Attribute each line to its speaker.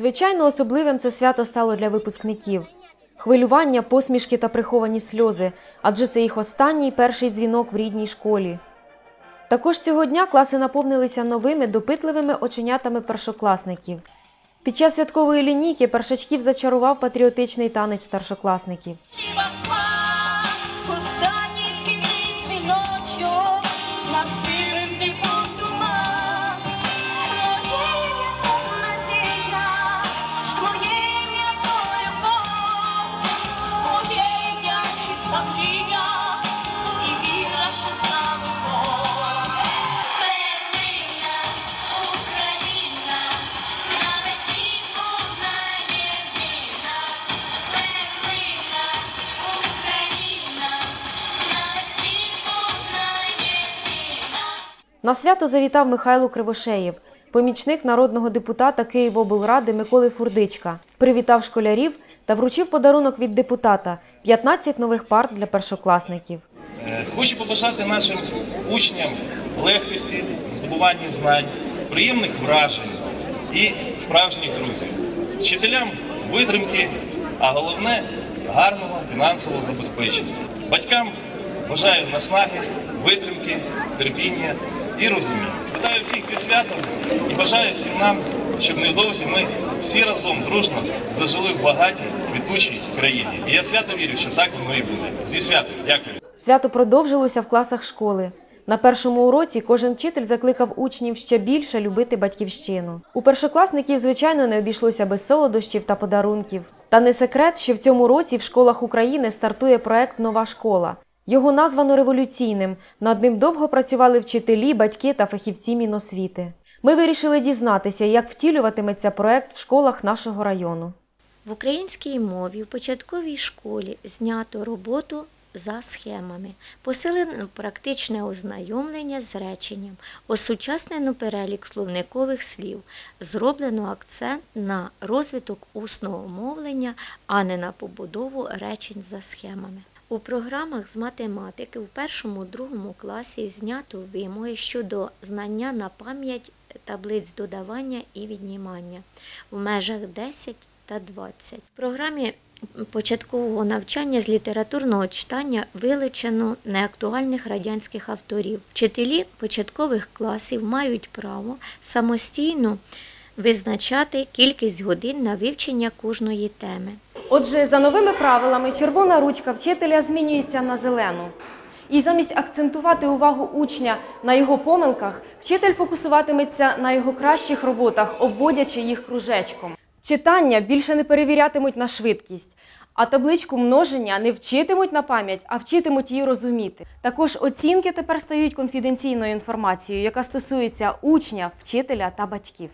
Speaker 1: Звичайно, особливим це свято стало для випускників. Хвилювання, посмішки та приховані сльози, адже це їх останній перший дзвінок в рідній школі. Також цього дня класи наповнилися новими допитливими оченятами першокласників. Під час святкової лінійки першачків зачарував патріотичний танець старшокласників. На свято завітав Михайло Кривошеєв, помічник народного депутата Києвоблради Миколи Фурдичка, привітав школярів та вручив подарунок від депутата 15 нових парт для першокласників.
Speaker 2: Е, Хочу побажати нашим учням легкості, здобування знань, приємних вражень і справжніх друзів, вчителям витримки, а головне гарного фінансового забезпечення. Батькам бажаю наснаги, витримки, терпіння і розуміння. Вітаю всіх зі святом і бажаю всім нам, щоб невдовзі ми всі разом дружно зажили в багатій, квітучій країні. І я свято вірю, що так воно і буде. Зі святом, дякую.
Speaker 1: Свято продовжилося в класах школи. На першому уроці кожен вчитель закликав учнів ще більше любити батьківщину. У першокласників, звичайно, не обійшлося без солодощів та подарунків. Та не секрет, що в цьому році в школах України стартує проект Нова школа. Його названо революційним. Над ним довго працювали вчителі, батьки та фахівці Міносвіти. Ми вирішили дізнатися, як втілюватиметься проект в школах нашого району.
Speaker 3: В українській мові в початковій школі знято роботу за схемами, посилено практичне ознайомлення з реченням, осучаснено перелік словникових слів, зроблено акцент на розвиток усного мовлення, а не на побудову речень за схемами. У програмах з математики в першому-другому класі знято вимоги щодо знання на пам'ять таблиць додавання і віднімання в межах 10 та 20. В програмі початкового навчання з літературного читання вилучено неактуальних радянських авторів. Вчителі початкових класів мають право самостійно визначати кількість годин на вивчення кожної теми.
Speaker 1: Отже, за новими правилами червона ручка вчителя змінюється на зелену. І замість акцентувати увагу учня на його помилках, вчитель фокусуватиметься на його кращих роботах, обводячи їх кружечком. Читання більше не перевірятимуть на швидкість, а табличку множення не вчитимуть на пам'ять, а вчитимуть її розуміти. Також оцінки тепер стають конфіденційною інформацією, яка стосується учня, вчителя та батьків.